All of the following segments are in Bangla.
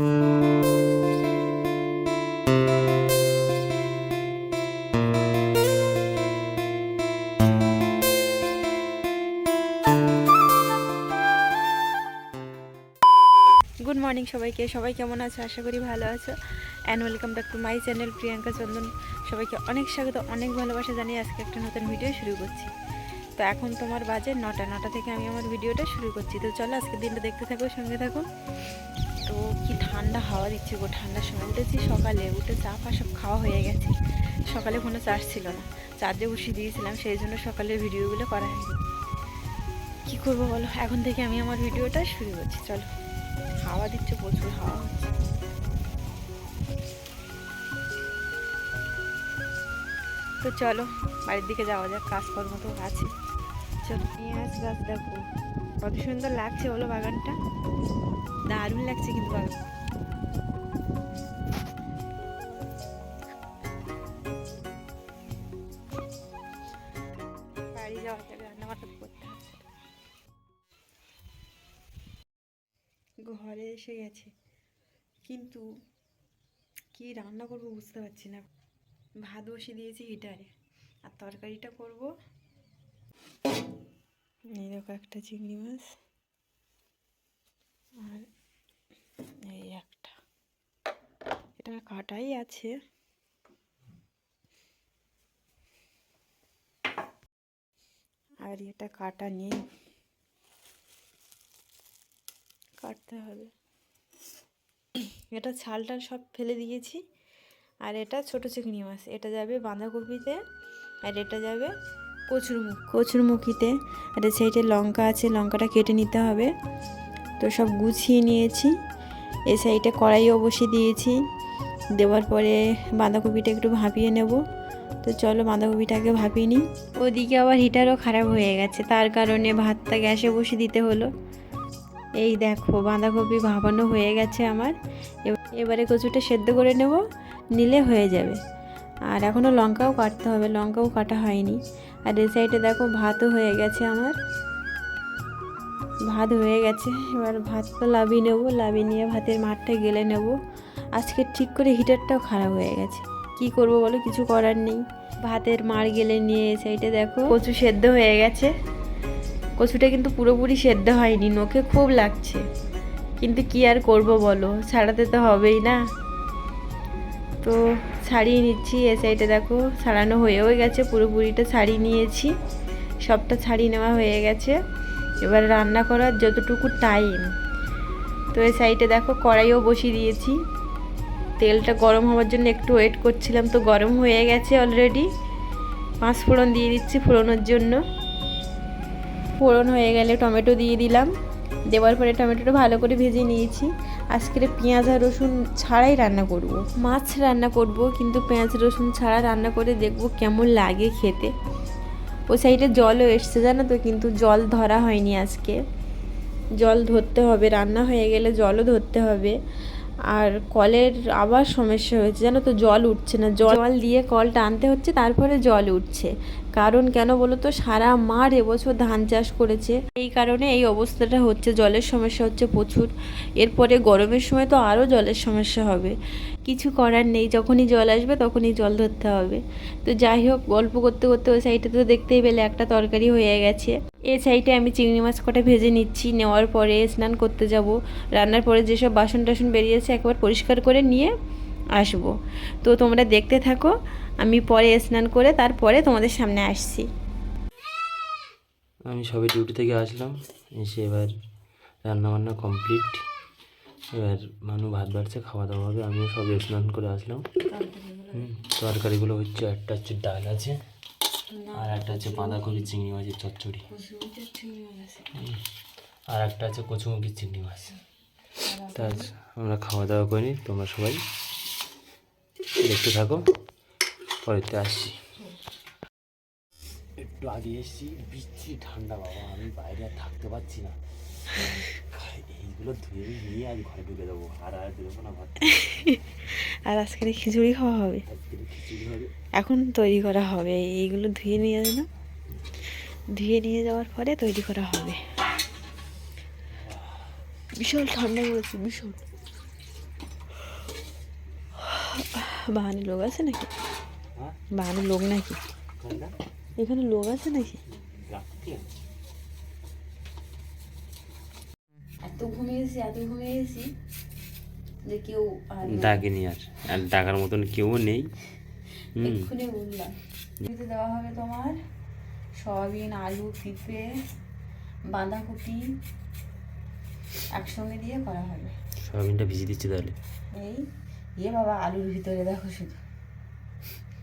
গুড মর্নিং সবাইকে। সবাই কেমন আছো? আশা করি ভালো আছো। And welcome back to my channel Priyanka Chandan. সবাইকে অনেক স্বাগত, অনেক ভালোবাসা জানিয়ে আজকে একটা নতুন ভিডিও শুরু করছি। তো এখন তোমার বাজে নটা। নটা থেকে আমি আমার ভিডিওটা শুরু করছি। তো চলো আজকে দিনটা দেখতে থাকো, সঙ্গে থাকো। তো কি ঠান্ডা হাওয়া দিচ্ছে গো, ঠান্ডার সময়। উঠেছি সকালে, উঠে চা ফা সব খাওয়া হয়ে গেছে। সকালে কোনো চার্জ ছিল না। চার্জে বসিয়ে দিয়েছিলাম, সেই জন্য সকালের ভিডিওগুলো করা হয়নি। কী করব বলো? এখন থেকে আমি আমার ভিডিওটা শুরু করছি, চলো। হাওয়া দিচ্ছে, প্রচুর হাওয়া হচ্ছে। তো চলো, বাড়ির দিকে যাওয়া যাক, কাজকর্ম তো আছে। চলো, পেঁয়াজ গাছ দেখো। কত সুন্দর লাগছে বলো বাগানটা? দারুণ লাগছে কিন্তু বাগান। বাড়ি যাওয়া যাবে রান্না বান্না করতে ঘরে এসে গেছে। কিন্তু কি রান্না করব বুঝতে পারছি না। ভাত বসিয়ে দিয়েছি হিটারে। আর তরকারিটা করব। এই দেখো একটা চিংড়ি মাছ। আর এই একটা। এটা কাটাই আছে। আর এটা কাটা নেই। কাটতে হবে। এটা ছাল টাল সব ফেলে দিয়েছি। আর এটা ছোট চিংড়ি মাছ। এটা যাবে বাঁধাকপিতে। আর এটা যাবে কচুরমুখ। কচুরমুখিতে এই সাইডে লঙ্কা আছে লঙ্কাটা কেটে নিতে হবে। তো সব গুছিয়ে নিয়েছি। এই সাইডে কড়াইও বসিয়ে দিয়েছি। দেওয়ার পরে বাঁধাকপিটা একটু ভাপিয়ে নেব। তো চলো বাঁধাকপিটাকে ভাপিয়ে নিই। ওদিকে আবার হিটারও খারাপ হয়ে গেছে তার কারণে ভাতটা গ্যাসে বসিয়ে দিতে হলো। এই দেখো বাঁধাকপি ভাপানো হয়ে গেছে আমার। এব- এবারে কচুটা সেদ্ধ করে নেব নিলে হয়ে যাবে। আর এখনও লঙ্কাও কাটতে হবে লঙ্কাও কাটা হয়নি। আর এই সাইডে দেখো ভাতও হয়ে গেছে আমার। ভাত হয়ে গেছে, এবার ভাত তো লাভিয়ে নেব, লাভিয়ে নিয়ে ভাতের মাঠটা গেলে নেব। আজকে ঠিক করে হিটারটাও খারাপ হয়ে গেছে। কি করব বলো, কিছু করার নেই। ভাতের মার গেলে নিয়ে এই সাইডে দেখো, কচু সেদ্ধ হয়ে গেছে। কচুটা কিন্তু পুরোপুরি সেদ্ধ হয়নি, নোখে খুব লাগছে। কিন্তু কি আর করব বলো, ছাড়াতে তো হবেই না। তো ছাড়িয়ে নিচ্ছি এ সাইডে দেখো, ছাড়ানো হয়েও গেছে পুরোপুরিটা ছাড়িয়ে নিয়েছি, সবটা ছাড়িয়ে নেওয়া হয়ে গেছে। এবার রান্না করার যতটুকু টাইম তো এই সাইডে দেখো কড়াইও বসিয়ে দিয়েছি। তেলটা গরম হওয়ার জন্য একটু ওয়েট করছিলাম, তো গরম হয়ে গেছে অলরেডি পাঁচ ফোড়ন দিয়ে দিচ্ছি ফোড়নোর জন্য। ফোড়ন হয়ে গেলে টমেটো দিয়ে দিলাম। দেওয়ার পরে টমেটোটা ভালো করে ভেজে নিয়েছি। আজকের পেঁয়াজ আর রসুন ছাড়াই রান্না করব। মাছ রান্না করব, কিন্তু পেঁয়াজ, রসুন ছাড়া রান্না করে দেখব কেমন লাগে খেতে। ওই সাইডে জলও এসছে, জানো তো, কিন্তু জল ধরা হয়নি আজকে। জল ধরতে হবে, রান্না হয়ে গেলে জলও ধরতে হবে। আর কলের আবার সমস্যা হয়েছে, জানো তো জল উঠছে না। জল দিয়ে কল টানতে হচ্ছে, তারপরে জল উঠছে। কারণ কেন বলো তো, সারা মাঠ এবছর ধান চাষ করেছে। এই কারণে এই অবস্থাটা হচ্ছে, জলের সমস্যা হচ্ছে প্রচুর। এরপরে গরমের সময় তো আরও জলের সমস্যা হবে। কিছু করার নেই, যখনই জল আসবে তখনই জল ধরতে হবে। তো যাই হোক, গল্প করতে করতে ওই সাইডে তো দেখতেই পেলে, একটা তরকারি হয়ে গেছে। এই সাইডে আমি চিংড়ি মাছ কটা ভেজে নিচ্ছি, নেওয়ার পরে স্নান করতে যাব। রান্নার পরে যেসব বাসন টাসন বেরিয়েছে একবার পরিষ্কার করে নিয়ে আসব। তো তোমরা দেখতে থাকো, আমি পরে স্নান করে তারপরে তোমাদের সামনে আসছি। আমি সবে ডিউটি থেকে আসলাম, এসে এবার রান্না বান্না কমপ্লিট এবার মানু ভাত বাড়ছে খাওয়া দাওয়া হবে, আমিও সবে স্নান করে আসলাম। তরকারিগুলো হচ্ছে একটা হচ্ছে ডাল আছে। আর একটা হচ্ছে বাঁধাকপি চিংড়ি মাছের চচ্চড়ি। আর একটা আছে কচুমুখির চিংড়ি মাছ। তা আমরা খাওয়া দাওয়া করিনি তোমরা সবাই দেখতে থাকো পরেতে আসছি। একটু আগে এসেছি বিচ্ছি ঠান্ডা বাবা আমি বাইরে আর থাকতে পারছি না। এইগুলো ধুয়ে নিয়ে আজ ঘরে ঢুকে দেবো আর আর বেরোবো না ঘর আর আজকে খিচুড়ি খাওয়া হবে। আজকে খিচুড়ি হবে। এখন তৈরি করা হবে। এইগুলো ধুয়ে নিয়ে যাবে না। ধুয়ে নিয়ে যাওয়ার পরে তৈরি করা হবে। বিশাল ঠান্ডা পড়েছে ভীষণ বাহানে লোক আছে নাকি? হ্যাঁ বাহানে লোক নাকি? এখানে লোক আছে নাকি? এত ঘুমিয়েছি এত ঘুমিয়েছি যে কেউ আর ডাকেনি আর আর ডাকার মতন কেউ নেই। এক্ষুনি বললাম। দিতে দেওয়া হবে তোমার সয়াবিন আলু পেঁপে বাঁধাকপি একসঙ্গে দিয়ে করা হবে। সয়াবিনটা ভিজিয়ে দিচ্ছি তাহলে। এই ইয়ে বাবা আলুর ভিতরে দেখো শুধু।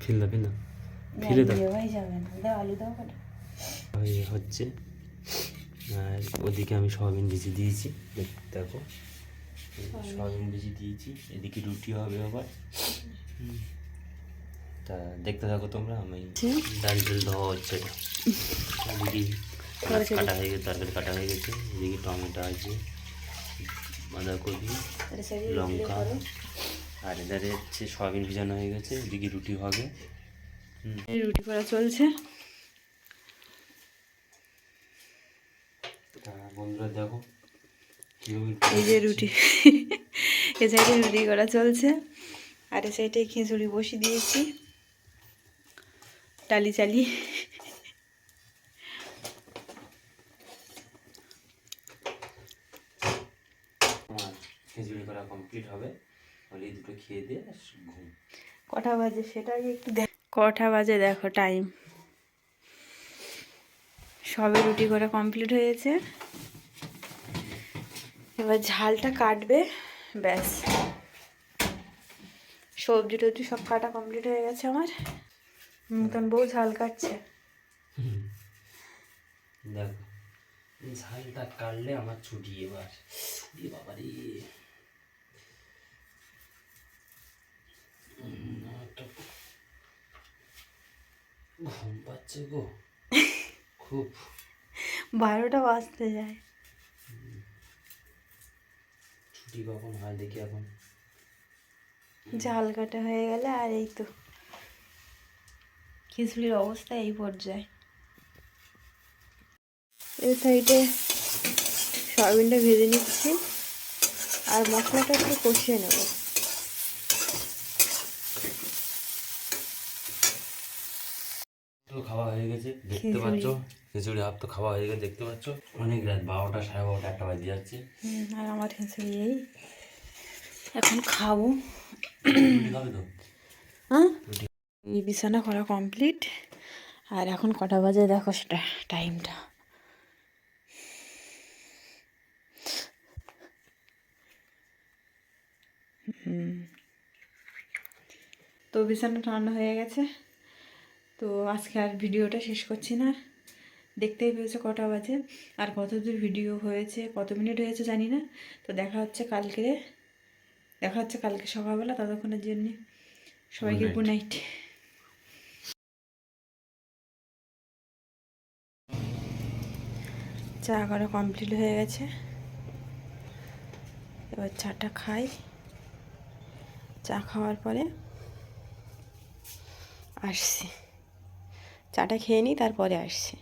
ফেল দাও ফেল দাও। ফেলে দাও। দেওয়াই যাবে না। দাও আলু দাও কটা। হচ্ছে। আর ওদিকে আমি সয়াবিন ভিজিয়ে দিয়েছি। দেখ- দেখো। সয়াবিন ভিজিয়ে দিয়েছি। এদিকে রুটি হবে আবার। হুম। তা দেখতে থাকো তোমরা আমি ডাল ডাল দেওয়া হচ্ছে। এদিকে কাটা হয়ে গেছে তরকারি কাটা হয়ে গেছে এদিকে টমেটো আছে বাঁধাকপি লঙ্কা আর এধারে হচ্ছে সয়াবিন ভিজানো হয়ে গেছে এদিকে রুটি হবে। রুটি করা চলছে। বন্ধুরা দেখো এই যে রুটি এ সাইডে রুটি করা চলছে আর এ সাইডে খিচুড়ি বসিয়ে দিয়েছি। টালি চালি আমার খিচুড়ি করা কমপ্লিট হবে। হলে এই দুটো খেয়ে দিয়ে ঘুম। কটা বাজে সেটাই একটু দেখ। কটা বাজে দেখো টাইম সবে রুটি করা কমপ্লিট হয়েছে এবার ঝালটা কাটবে ব্যাস। সবজি টবজি সব কাটা কমপ্লিট হয়ে গেছে আমার। নতুন বউ ঝাল কাটছে। দেখো ঝালটা কাটলে আমার ছুটি এবার। বাবা রে ঘুম পাচ্ছে গো। খুব। বারোটা বাজতে যায়। ছুটি কখন হয় দেখি এখন। ঝাল কাটা হয়ে গেলে আর এই তো। খিচুড়ির অবস্থা এই পর্যায়ে? এই সাইডে সয়াবিনটা ভেজে নিচ্ছি আর মশলাটা একটু কষিয়ে নেব। খাওয়া হয়ে গেছে দেখতে পাচ্ছ? খিচুড়ি হাফ তো খাওয়া হয়ে গেছে দেখতে পাচ্ছ? অনেক রাত বারোটা সাড়ে বারোটা একটা বাজে যাচ্ছে। আর আমার খিচুড়ি এই। এখন খাব। হ্যাঁ? বিছানা করা কমপ্লিট আর এখন কটা বাজে দেখো সেটা টাইমটা তো বিছানা ঠান্ডা হয়ে গেছে। তো আজকে আর ভিডিওটা শেষ করছি না। দেখতেই পেয়েছে কটা বাজে। আর কত দূর ভিডিও হয়েছে কত মিনিট হয়েছে জানি না। তো দেখা হচ্ছে কালকে। দেখা হচ্ছে কালকে সকালবেলা ততক্ষণের জন্যে। সবাইকে গুড নাইট চা করে কমপ্লিট হয়ে গেছে। এবার চাটা খাই। চা খাওয়ার পরে আসছি। চাটা খেয়ে নিই, তারপরে আসছি।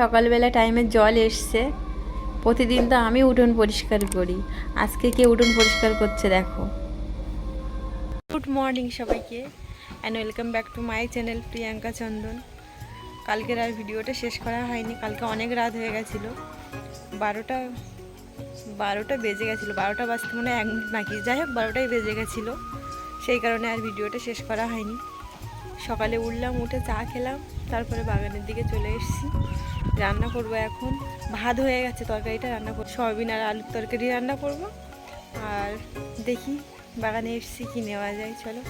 সকালবেলা টাইমে জল এসছে, প্রতিদিন তো আমি উঠোন পরিষ্কার করি। আজকে কে উঠোন পরিষ্কার করছে দেখো। গুড মর্নিং সবাইকে and welcome back to my channel Priyanka Chandan. কালকের আর ভিডিওটা শেষ করা হয়নি, কালকে অনেক রাত হয়ে গেছিল। বারোটা বারোটা বেজে গেছিল, বারোটা বাজতে মনে এক মিনিট নাকি, যাই হোক বারোটাই বেজে গেছিল। সেই কারণে আর ভিডিওটা শেষ করা হয়নি। সকালে উঠলাম, উঠে চা খেলাম। তারপরে বাগানের দিকে চলে এসেছি। রান্না করব এখন। ভাত হয়ে গেছে, তরকারিটা রান্না করব। সয়াবিন আর আলুর তরকারি রান্না করব। আর দেখি বাগানে এসেছি কি নেওয়া যায়, চলো।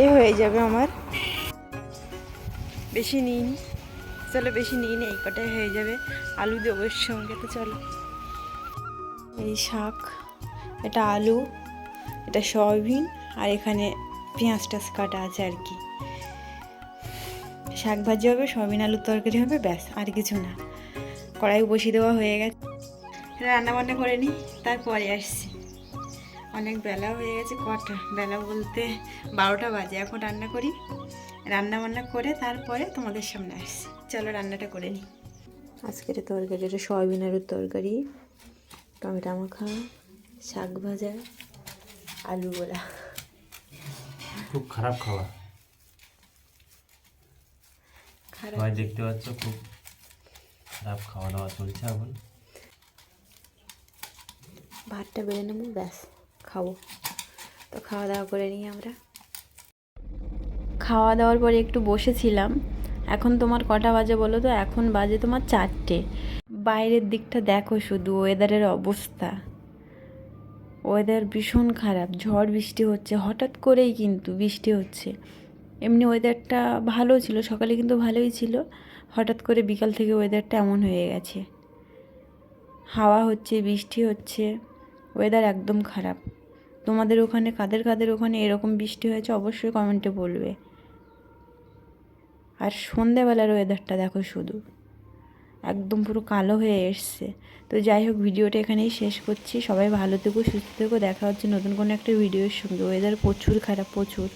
এ হয়ে যাবে আমার। বেশি নিইনি। চলো বেশি নিই এই কটাই হয়ে যাবে। আলু দেবো সঙ্গে, তো চলো। এই শাক, এটা আলু, এটা সয়াবিন, আর এখানে পেঁয়াজ টাজ কাটা আছে আর কি। শাক ভাজি হবে, সয়াবিন আলুর তরকারি হবে, ব্যাস, আর কিছু না। কড়াই বসিয়ে দেওয়া হয়ে গেছে। রান্না বান্না করে নিই তারপরে আসছি। অনেক বেলা হয়ে গেছে কটা? বেলা বলতে বারোটা বাজে, এখন রান্না করি। রান্না বান্না করে তারপরে তোমাদের সামনে আসছি। চলো রান্নাটা করে নিই আজকের তরকারি এটা সয়াবিন আলুর তরকারি। টমেটো মাখা শাক ভাজা আলু বলা। খুব খারাপ খারাপ। সবাই দেখতে পাচ্ছ খুব খারাপ খাওয়া দাওয়া চলছে এখন। ভাতটা বেড়ে নেব ব্যাস খাব। তো খাওয়া দাওয়া করে নিই আমরা। খাওয়া দাওয়ার পরে একটু বসেছিলাম। এখন তোমার কটা বাজে বলো তো? এখন বাজে তোমার চারটে। বাইরের দিকটা দেখো শুধু ওয়েদারের অবস্থা। ওয়েদার ভীষণ খারাপ, ঝড় বৃষ্টি হচ্ছে, হঠাৎ করেই কিন্তু বৃষ্টি হচ্ছে। এমনি ওয়েদারটা ভালো ছিল, সকালে কিন্তু ভালোই ছিল, হঠাৎ করে বিকাল থেকে ওয়েদারটা এমন হয়ে গেছে। হাওয়া হচ্ছে, বৃষ্টি হচ্ছে ওয়েদার একদম খারাপ। তোমাদের ওখানে, কাদের কাদের ওখানে এরকম বৃষ্টি হয়েছে অবশ্যই কমেন্টে বলবে। আর সন্ধেবেলার ওয়েদারটা দেখো শুধু। একদম পুরো কালো হয়ে এসছে। তো যাই হোক, ভিডিওটা এখানেই শেষ করছি। সবাই ভালো থেকো, সুস্থ থেকো। দেখা হচ্ছে নতুন কোনো একটা ভিডিওর সঙ্গে। ওয়েদার প্রচুর খারাপ, প্রচুর।